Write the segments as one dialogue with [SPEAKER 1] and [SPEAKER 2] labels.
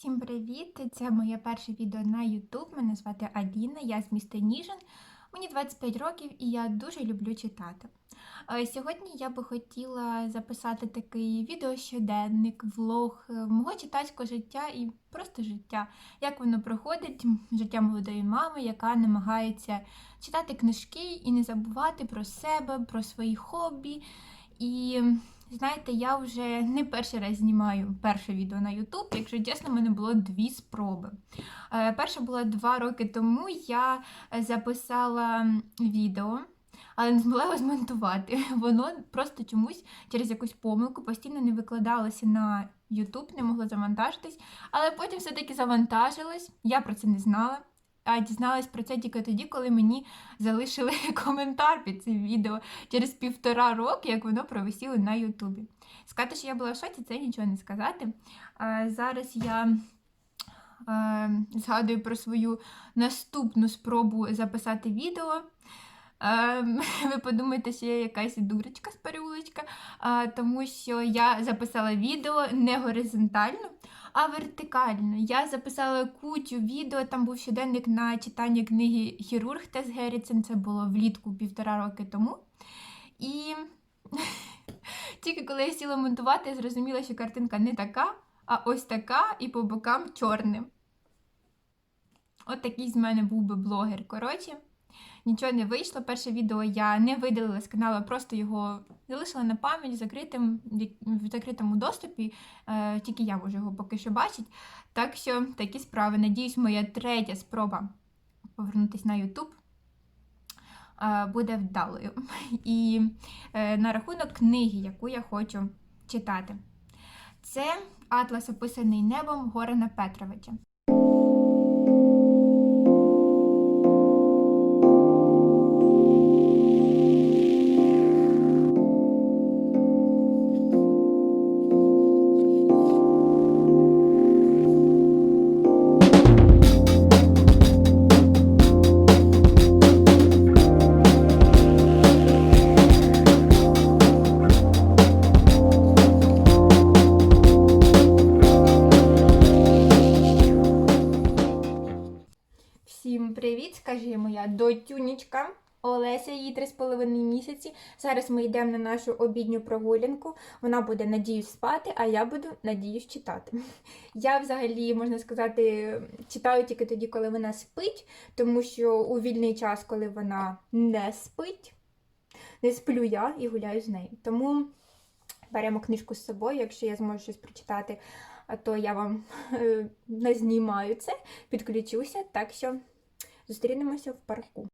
[SPEAKER 1] Всім привіт! Це моє перше відео на YouTube. Мене звати Аліна, я з міста Ніжин. Мені 25 років і я дуже люблю читати. Е, Сьогодні я би хотіла записати такий відеощоденник, влог е, мого читацького життя і просто життя, як воно проходить, життя молодої мами, яка намагається читати книжки і не забувати про себе, про свої хобі. І знаєте, я вже не перший раз знімаю перше відео на YouTube. Якщо чесно, в мене було дві спроби. Е, Перша була два роки тому. Я записала відео, але не змогла його змонтувати. Воно просто чомусь через якусь помилку постійно не викладалося на YouTube, не могло завантажитись. Але потім все-таки завантажилось. Я про це не знала. А дізналась про це тільки тоді, коли мені залишили коментар під цим відео через півтора року, як воно провисіло на Ютубі. Сказати, що я була в шоці, це нічого не сказати. А, зараз я е, згадую про свою наступну спробу записати відео. Ви подумаєте, що я якась дурочка з переулочка, тому що я записала відео не горизонтально, а вертикально. Я записала кучу відео, там був щоденник на читання книги Хірург Тес Герріцен, це було влітку півтора роки тому. І тільки коли я сіла монтувати, я зрозуміла, що картинка не така, а ось така і по бокам чорним. От такий з мене був би блогер. Коротше, нічого не вийшло. Перше відео я не видалила з каналу, а просто його залишила на пам'ять закритим, в закритому доступі. Е, тільки я можу його поки що бачити. Так що такі справи. Надіюсь, моя третя спроба повернутися на YouTube е, буде вдалою. І е, на рахунок книги, яку я хочу читати. Це Атлас, описаний небом Горана Петровича. Дотюнічка Олеся, їй 3,5 місяці. Зараз ми йдемо на нашу обідню прогулянку. Вона буде, надіюсь, спати, а я буду, надіюсь, читати. Я взагалі, можна сказати, читаю тільки тоді, коли вона спить, тому що у вільний час, коли вона не спить, не сплю я і гуляю з нею. Тому беремо книжку з собою, якщо я зможу щось прочитати, то я вам е, назнімаю це, підключуся. Так що зустрінемося в парку.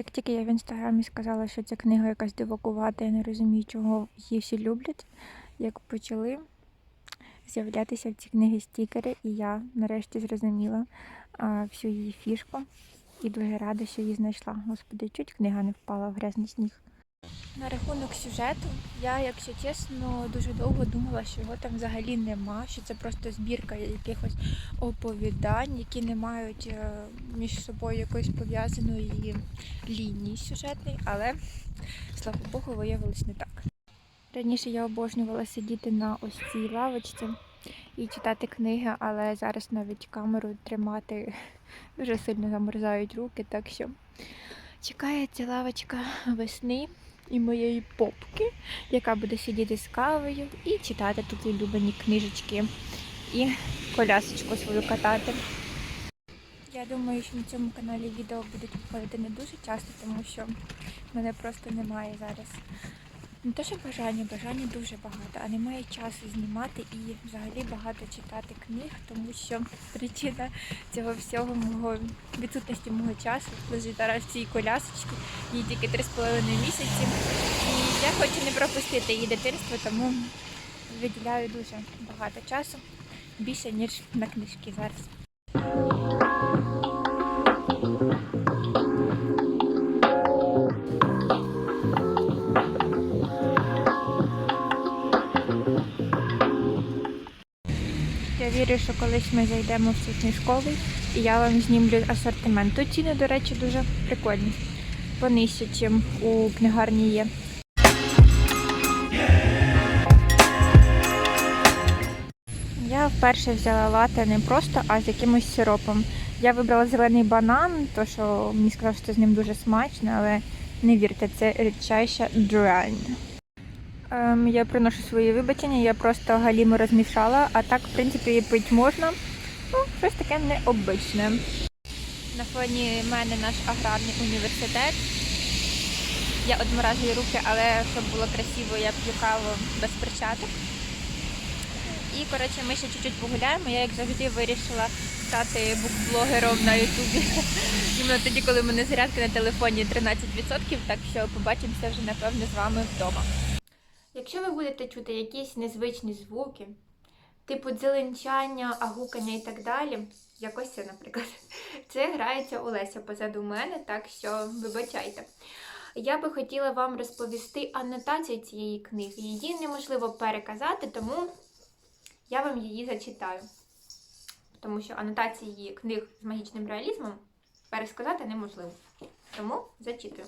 [SPEAKER 1] Як тільки я в інстаграмі сказала, що ця книга якась дивакувата, я не розумію, чого її всі люблять. Як почали з'являтися в ці книги стікери, і я нарешті зрозуміла а, всю її фішку і дуже рада, що її знайшла. Господи, чуть книга не впала в грязний сніг. На рахунок сюжету, я, якщо чесно, дуже довго думала, що його там взагалі нема, що це просто збірка якихось оповідань, які не мають е, між собою якоїсь пов'язаної лінії сюжетної, але слава Богу, виявилось не так. Раніше я обожнювала сидіти на ось цій лавочці і читати книги, але зараз навіть камеру тримати дуже сильно замерзають руки, так що чекає ця лавочка весни і моєї попки, яка буде сидіти з кавою і читати тут улюблені книжечки і колясочку свою катати. Я думаю, що на цьому каналі відео будуть виходити не дуже часто, тому що мене просто немає зараз. Не те, що бажання, бажання дуже багато, а немає часу знімати і взагалі багато читати книг, тому що причина цього всього мого відсутності мого часу лежить зараз в цій колясочці, їй тільки 3,5 місяці. І я хочу не пропустити її дитинство, тому виділяю дуже багато часу, більше ніж на книжки зараз. Вірю, що колись ми зайдемо в цей книжковий і я вам знімлю асортимент. Тут ціни, до речі, дуже прикольні. Понижче, ніж у книгарні є. Я вперше взяла лате не просто, а з якимось сиропом. Я вибрала зелений банан, то що мені сказали, що з ним дуже смачно, але не вірте, це рідчайша дрянь. Ем, я приношу свої вибачення, я просто галіму розмішала, а так, в принципі, її пити можна. Ну, щось таке необичне. На фоні мене наш аграрний університет. Я одморажую руки, але щоб було красиво, я п'ю каву без перчаток. І коротше, ми ще чуть-чуть погуляємо. Я, як завжди, вирішила стати букблогером на Ютубі. Іменно тоді, коли в мене зарядка на телефоні 13%, так що побачимося вже напевно з вами вдома. Якщо ви будете чути якісь незвичні звуки, типу дзеленчання, агукання і так далі, якось це, наприклад, це грається Олеся позаду мене, так що вибачайте. Я би хотіла вам розповісти анотацію цієї книги. Її неможливо переказати, тому я вам її зачитаю. Тому що анотації книг з магічним реалізмом пересказати неможливо. Тому зачитую.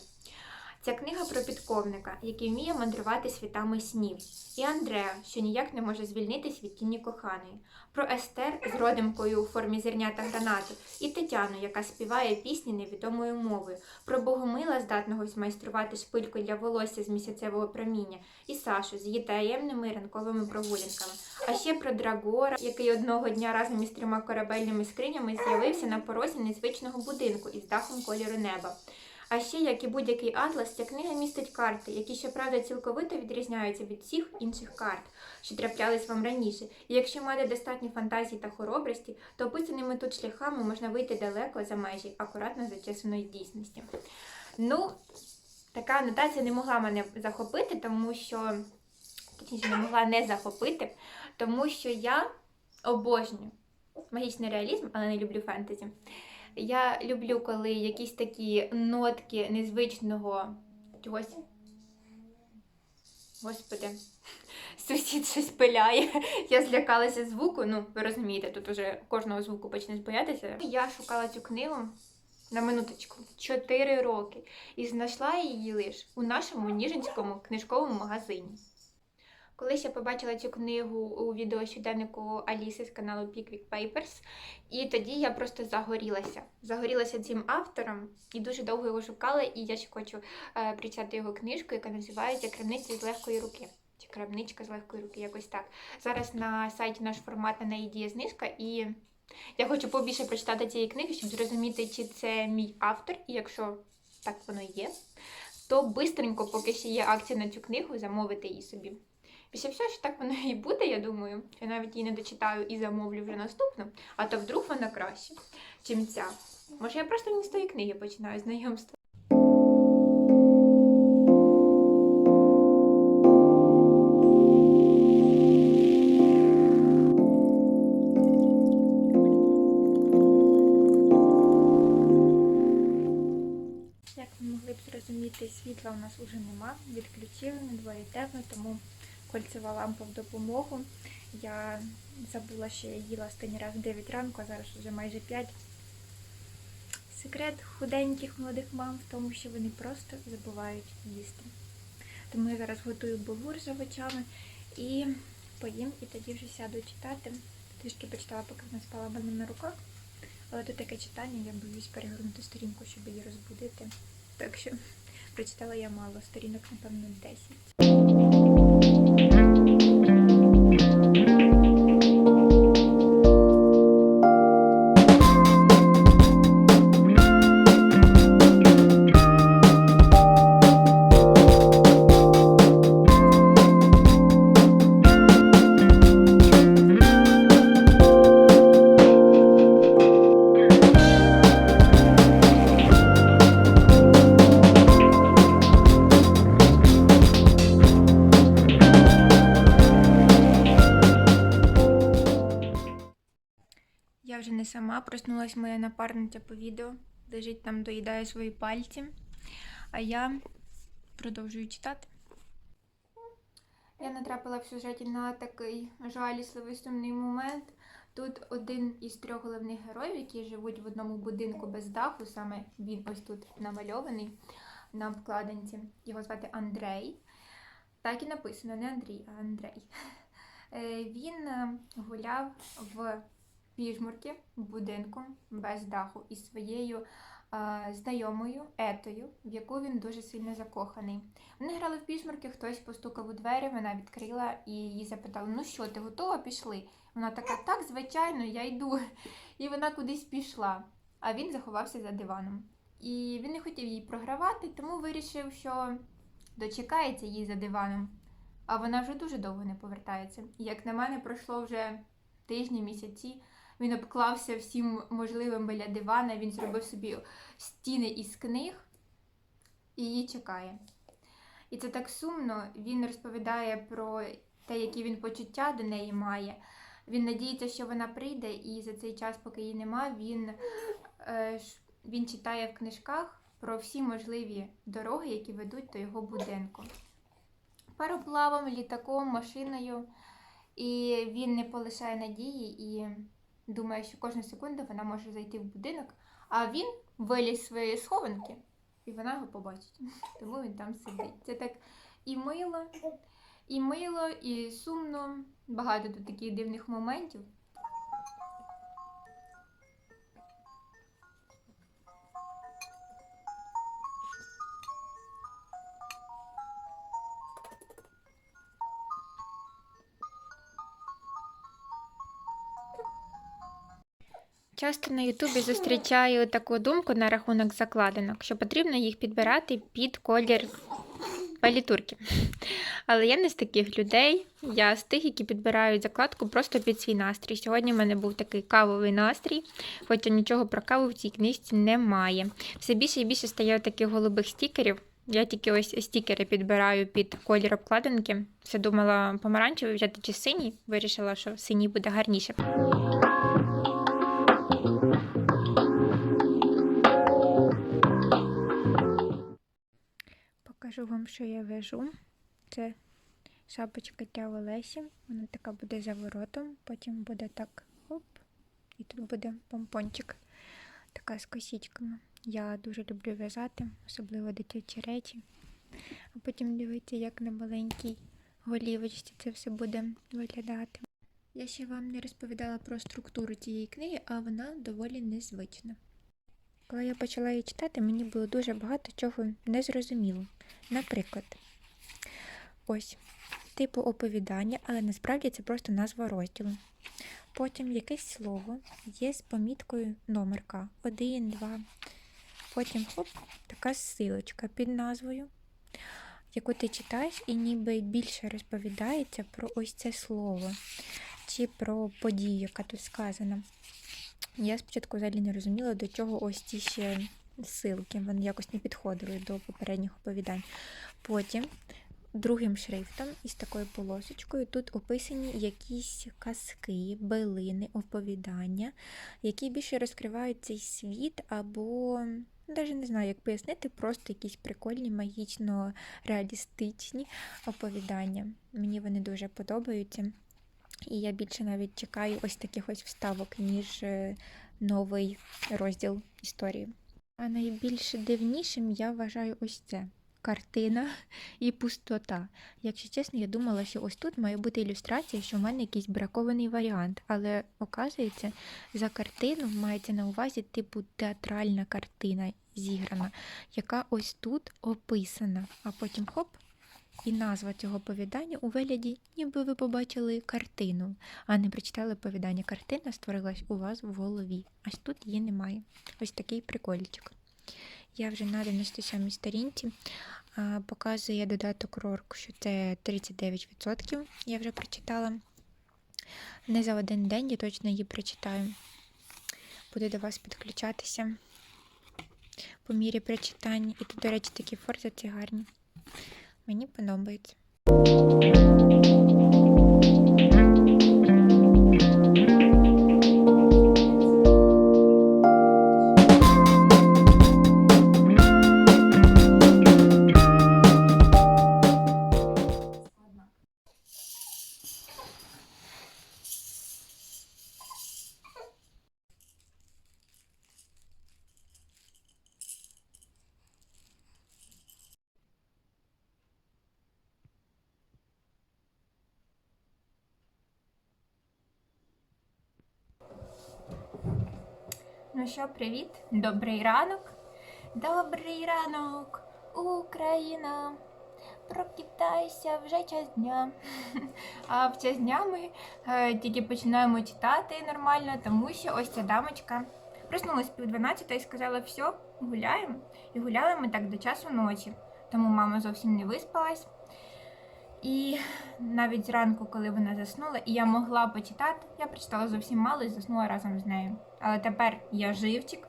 [SPEAKER 1] Ця книга про підковника, який вміє мандрувати світами снів, і Андреа, що ніяк не може звільнитись від тіні коханої, про Естер з родимкою у формі зернята гранату, і Тетяну, яка співає пісні невідомою мовою, про Богомила, здатного змайструвати шпильку для волосся з місяцевого проміння, і Сашу з її таємними ранковими прогулянками. А ще про Драгора, який одного дня разом із трьома корабельними скринями з'явився на порозі незвичного будинку із дахом кольору неба. А ще, як і будь-який атлас, ця книга містить карти, які, щоправда, цілковито відрізняються від всіх інших карт, що траплялись вам раніше. І якщо мати достатньо фантазії та хоробрості, то описаними тут шляхами можна вийти далеко за межі акуратно зачесаної дійсності. Ну, така анотація не могла мене захопити, тому що точніше не могла не захопити, тому що я обожнюю магічний реалізм, але не люблю фентезі. Я люблю, коли якісь такі нотки незвичного чогось. Господи, сусід щось пиляє. Я злякалася звуку. Ну, ви розумієте, тут уже кожного звуку почнеш боятися. Я шукала цю книгу на минуточку 4 роки і знайшла її лише у нашому Ніжинському книжковому магазині. Колись я побачила цю книгу у відео щоденнику Аліси з каналу Pickwick Papers, і тоді я просто загорілася. Загорілася цим автором і дуже довго його шукала. І я ще хочу е, прочитати його книжку, яка називається Крамниця з легкої руки. Чи крамничка з легкої руки, якось так. Зараз на сайті наш формат на неї діє знижка, і я хочу побільше прочитати цієї книги, щоб зрозуміти, чи це мій автор, і якщо так воно є, то бистренько, поки ще є акція на цю книгу, замовити її собі. Після всього, що так воно і буде, я думаю, я навіть її не дочитаю і замовлю вже наступну, а то вдруг вона краще, чим ця. Може, я просто не з тої книги починаю знайомство. Як ви могли б зрозуміти, світла у нас уже нема, відключили, на дворі темно, тому кольцева лампа в допомогу. Я забула, що я їла останній раз в 9 ранку, а зараз вже майже 5. Секрет худеньких молодих мам в тому, що вони просто забувають їсти. Тому я зараз готую булгур з овочами і поїм, і тоді вже сяду читати. Трішки почитала, поки вона спала мене на руках. Але тут таке читання, я боюсь перегорнути сторінку, щоб її розбудити. Так що прочитала я мало, сторінок, напевно, 10. Я напарниця по відео, лежить там, доїдає свої пальці, а я продовжую читати. Я натрапила в сюжеті на такий жалісливий сумний момент. Тут один із трьох головних героїв, які живуть в одному будинку без даху, саме він ось тут намальований на обкладинці. Його звати Андрей. Так і написано, не Андрій, а Андрей. Е, Він е, гуляв в піжмурки в будинку без даху із своєю е, знайомою Етою, в яку він дуже сильно закоханий. Вони грали в піжмурки, хтось постукав у двері, вона відкрила і її запитали: Ну що, ти готова? Пішли? Вона така, так, звичайно, я йду. І вона кудись пішла, а він заховався за диваном. І він не хотів її програвати, тому вирішив, що дочекається її за диваном. А вона вже дуже довго не повертається. І як на мене, пройшло вже тижні, місяці. Він обклався всім можливим біля дивана, він зробив собі стіни із книг і її чекає. І це так сумно. Він розповідає про те, які він почуття до неї має. Він надіється, що вона прийде, і за цей час, поки її нема, він, е, він читає в книжках про всі можливі дороги, які ведуть до його будинку. Пароплавом, літаком, машиною. І він не полишає надії і думає, що кожну секунду вона може зайти в будинок, а він виліз своєї схованки, і вона його побачить. Тому він там сидить. Це так і мило, і мило, і сумно. Багато тут таких дивних моментів. Часто на Ютубі зустрічаю таку думку на рахунок закладинок, що потрібно їх підбирати під колір палітурки. Але я не з таких людей. Я з тих, які підбирають закладку просто під свій настрій. Сьогодні в мене був такий кавовий настрій, хоча нічого про каву в цій книжці немає. Все більше і більше стає таких голубих стікерів. Я тільки ось стікери підбираю під колір обкладинки. Все думала помаранчевий взяти чи синій. Вирішила, що синій буде гарніше. Покажу вам, що я вяжу. Це шапочка для Олесі. Вона така буде за воротом, потім буде так оп, і тут буде помпончик, така з косічками. Я дуже люблю в'язати, особливо дитячі речі. А потім дивіться, як на маленькій голівочці це все буде виглядати. Я ще вам не розповідала про структуру цієї книги, а вона доволі незвична. Коли я почала її читати, мені було дуже багато чого незрозуміло. Наприклад, ось типу оповідання, але насправді це просто назва розділу. Потім якесь слово є з поміткою номерка 1, 2. Потім хоп, така силочка під назвою, яку ти читаєш, і ніби більше розповідається про ось це слово чи про подію, яка тут сказана. Я спочатку взагалі не розуміла, до чого ось ці ще ссылки. Вони якось не підходили до попередніх оповідань. Потім другим шрифтом із такою полосочкою тут описані якісь казки, билини, оповідання, які більше розкривають цей світ, або навіть не знаю, як пояснити, просто якісь прикольні, магічно реалістичні оповідання. Мені вони дуже подобаються. І я більше навіть чекаю ось таких ось вставок, ніж е, новий розділ історії. А найбільш дивнішим я вважаю ось це. Картина і пустота. Якщо чесно, я думала, що ось тут має бути ілюстрація, що в мене якийсь бракований варіант. Але оказується, за картину мається на увазі типу театральна картина зіграна, яка ось тут описана. А потім хоп, і назва цього повідання у вигляді, ніби ви побачили картину, а не прочитали повідання. Картина створилась у вас в голові. Аж тут її немає. Ось такий прикольчик. Я вже на 97 сторінці показує додаток Рорк, що це 39%. Я вже прочитала. Не за один день я точно її прочитаю. Буду до вас підключатися по мірі прочитання. І тут, до речі, такі форзаці гарні. Мені подобається. Що, привіт, добрий ранок. Добрий ранок, Україна. Прокидайся вже час дня. А в час дня ми е, тільки починаємо читати нормально, тому що ось ця дамочка проснулась пів 12 і сказала, все, гуляємо. І гуляли ми так до часу ночі. Тому мама зовсім не виспалась. І навіть зранку, коли вона заснула, і я могла почитати, я прочитала зовсім мало і заснула разом з нею. Але тепер я живчик.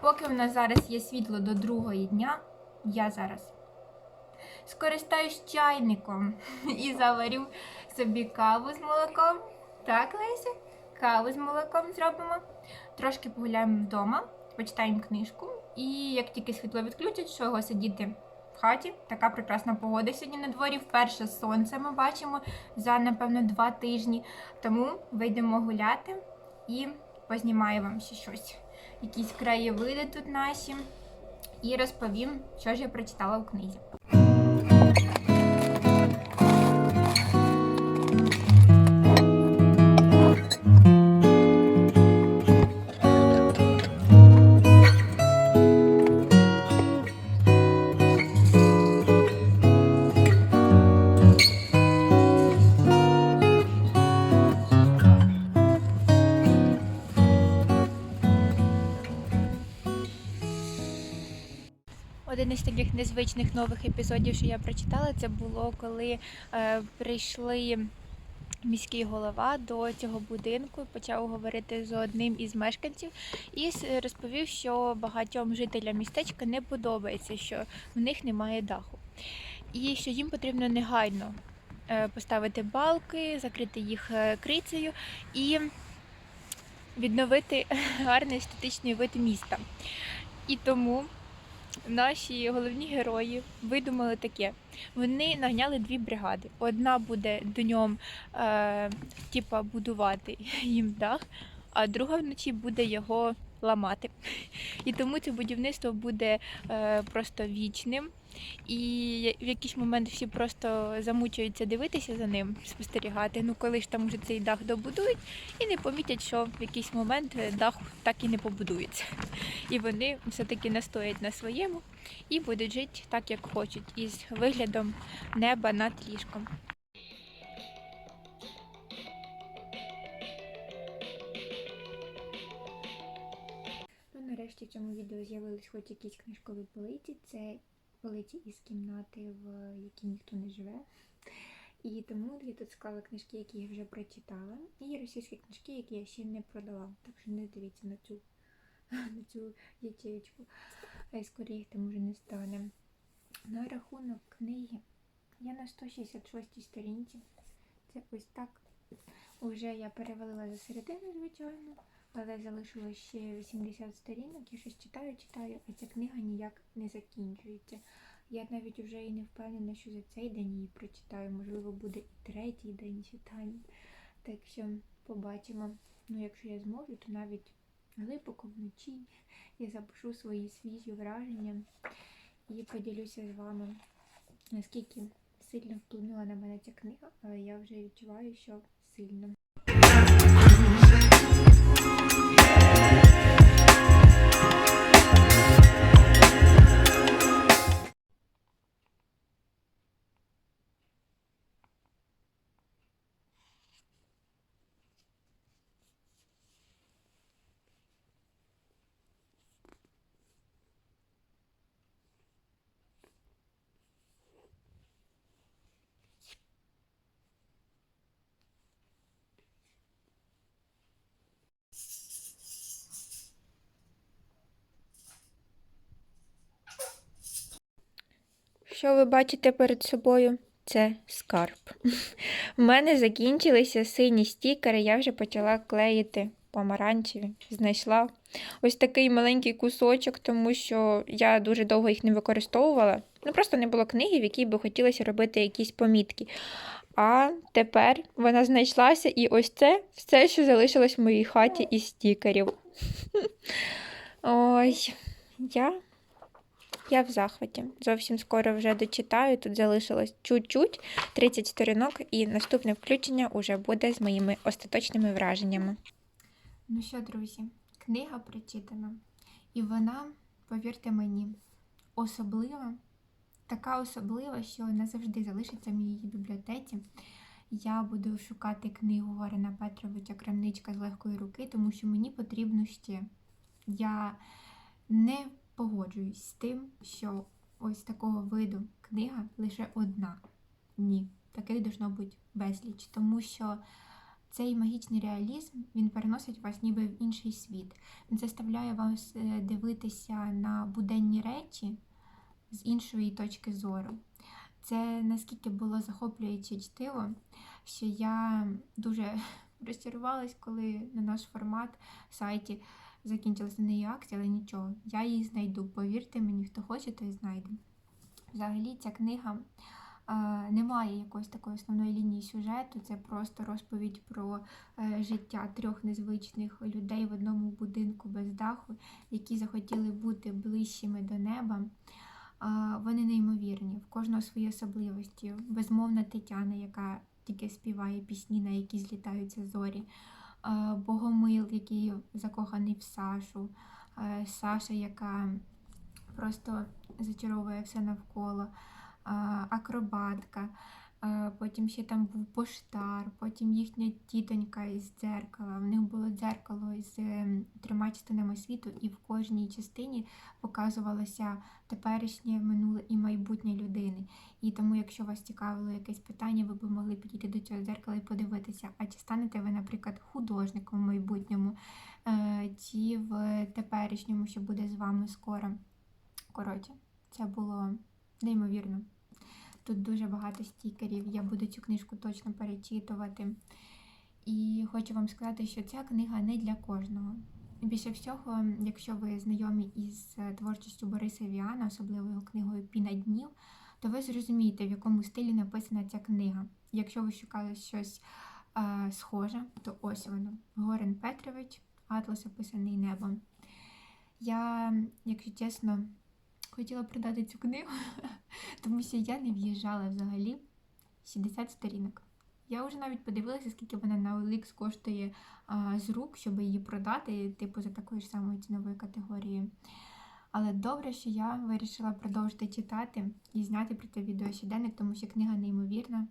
[SPEAKER 1] Поки в нас зараз є світло до другої дня, я зараз скористаюсь чайником і заварю собі каву з молоком. Так, Леся? Каву з молоком зробимо. Трошки погуляємо вдома, почитаємо книжку. І як тільки світло відключать, що його сидіти хаті. Така прекрасна погода сьогодні на дворі. Вперше сонце ми бачимо за, напевно, два тижні. Тому вийдемо гуляти і познімаю вам ще щось. Якісь краєвиди тут наші. І розповім, що ж я прочитала в книзі. Один із таких незвичних нових епізодів, що я прочитала, це було коли е, прийшли міський голова до цього будинку, почав говорити з одним із мешканців і розповів, що багатьом жителям містечка не подобається, що в них немає даху, і що їм потрібно негайно е, поставити балки, закрити їх е, крицею і відновити гарний естетичний вид міста. І тому наші головні герої видумали таке. Вони нагняли дві бригади. Одна буде днем е, типа будувати їм дах, а друга вночі буде його ламати. І тому це будівництво буде е, просто вічним. І в якийсь момент всі просто замучуються дивитися за ним, спостерігати. Ну коли ж там вже цей дах добудують, і не помітять, що в якийсь момент дах так і не побудується. І вони все-таки настоять на своєму і будуть жити так, як хочуть, із виглядом неба над ліжком. Ну, нарешті в цьому відео з'явились хоч якісь книжкові полиці. Це полиці із кімнати, в якій ніхто не живе. І тому я тут склала книжки, які я вже прочитала, і російські книжки, які я ще не продала. Так що не дивіться на цю, на цю ячеєчку. Скоріше їх там уже не стане. На рахунок книги я на 166 сторінці. Це ось так. Уже я перевалила за середину, звичайно, але залишилось ще 80 сторінок. Я щось читаю, читаю, а ця книга ніяк не закінчується. Я навіть вже і не впевнена, що за цей день її прочитаю. Можливо, буде і третій день читання. Так що побачимо. Ну, якщо я зможу, то навіть глибоко вночі я запишу свої свіжі враження і поділюся з вами, наскільки сильно вплинула на мене ця книга, але я вже відчуваю, що сильно. Що ви бачите перед собою? Це скарб. У мене закінчилися сині стікери, я вже почала клеїти помаранчеві. Знайшла ось такий маленький кусочок, тому що я дуже довго їх не використовувала. Ну, просто не було книги, в якій би хотілося робити якісь помітки. А тепер вона знайшлася, і ось це все, що залишилось в моїй хаті із стікерів. Ой, я я в захваті. Зовсім скоро вже дочитаю. Тут залишилось чуть-чуть 30 сторінок, і наступне включення уже буде з моїми остаточними враженнями. Ну що, друзі, книга прочитана. І вона, повірте мені, особлива, така особлива, що назавжди залишиться в моїй бібліотеці. Я буду шукати книгу Горена Петровича Крамничка з легкої руки, тому що мені потрібно ще. Я не погоджуюсь з тим, що ось такого виду книга лише одна. Ні, таких должно бути безліч, тому що цей магічний реалізм він переносить вас ніби в інший світ. Він заставляє вас е, дивитися на буденні речі з іншої точки зору. Це наскільки було захоплююче чтиво, що я дуже розчарувалась, коли на наш формат сайті закінчилася неї акція, але нічого, я її знайду. Повірте мені, хто хоче, той знайде. Взагалі, ця книга е, не має якоїсь такої основної лінії сюжету, це просто розповідь про е, життя трьох незвичних людей в одному будинку без даху, які захотіли бути ближчими до неба. А, Вони неймовірні, в кожного свої особливості. Безмовна Тетяна, яка тільки співає пісні, на які злітаються зорі. А, Богомил, який закоханий в Сашу, Саша, яка просто зачаровує все навколо, акробатка. А, Потім ще там був поштар, потім їхня тітонька із дзеркала. В них було дзеркало з ем, трьома частинами світу, і в кожній частині показувалося теперішнє, минуле і майбутнє людини. І тому, якщо вас цікавило якесь питання, ви б могли підійти до цього дзеркала і подивитися, а чи станете ви, наприклад, художником в майбутньому, е, чи в теперішньому, що буде з вами скоро. Коротше, це було неймовірно. Тут дуже багато стікерів, я буду цю книжку точно перечитувати. І хочу вам сказати, що ця книга не для кожного. Більше всього, якщо ви знайомі із е, творчістю Бориса Віана, особливо його книгою Піна днів, то ви зрозумієте, в якому стилі написана ця книга. Якщо ви шукали щось е, схоже, то ось воно. Горен Петрович, Атлас описаний небом. Я, якщо чесно, хотіла продати цю книгу, тому що я не в'їжджала взагалі 60 сторінок. Я вже навіть подивилася, скільки вона на OLX коштує а, з рук, щоб її продати, типу, за такою ж самою ціновою категорією. Але добре, що я вирішила продовжити читати і зняти про це відео щоденник, тому що книга неймовірна,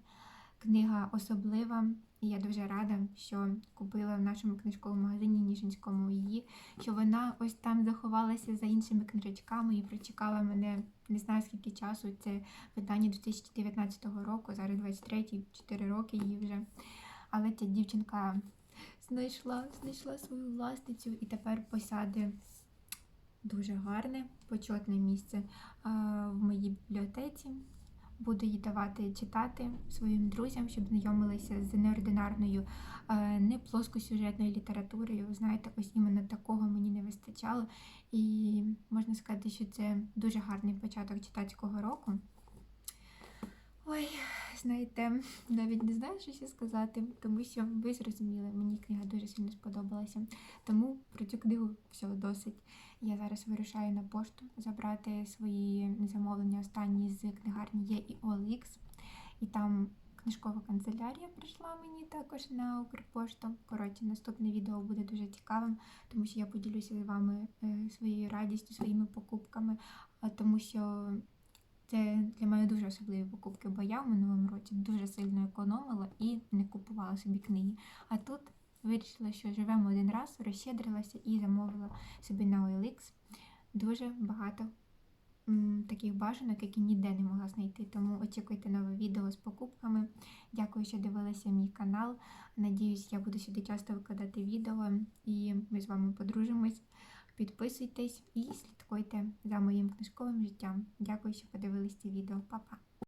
[SPEAKER 1] книга особлива. І я дуже рада, що купила в нашому книжковому магазині Ніжинському її, що вона ось там заховалася за іншими книжечками і прочекала мене не знаю скільки часу. Це видання 2019 року, зараз 23 4 роки її вже. Але ця дівчинка знайшла, знайшла свою власницю і тепер посяде дуже гарне, почетне місце в моїй бібліотеці. Буду її давати читати своїм друзям, щоб знайомилися з неординарною, е, не плоскосюжетною літературою. Знаєте, ось іменно такого мені не вистачало. І можна сказати, що це дуже гарний початок читацького року. Ой, знаєте, навіть не знаю, що ще сказати, тому що ви зрозуміли, мені книга дуже сильно сподобалася. Тому про цю книгу всього досить. Я зараз вирушаю на пошту забрати свої замовлення останні з книгарні є і OLX. І там книжкова канцелярія прийшла мені також на Укрпошту. Коротше, наступне відео буде дуже цікавим, тому що я поділюся з вами е, своєю радістю, своїми покупками, тому що. Це для мене дуже особливі покупки, бо я в минулому році дуже сильно економила і не купувала собі книги. А тут вирішила, що живемо один раз, розщедрилася і замовила собі на OLX дуже багато таких бажанок, які ніде не могла знайти. Тому очікуйте нове відео з покупками. Дякую, що дивилися мій канал. Надіюсь, я буду сюди часто викладати відео і ми з вами подружимось. Підписуйтесь і слідкуйте за моїм книжковим життям. Дякую, що подивились це відео. Па-па!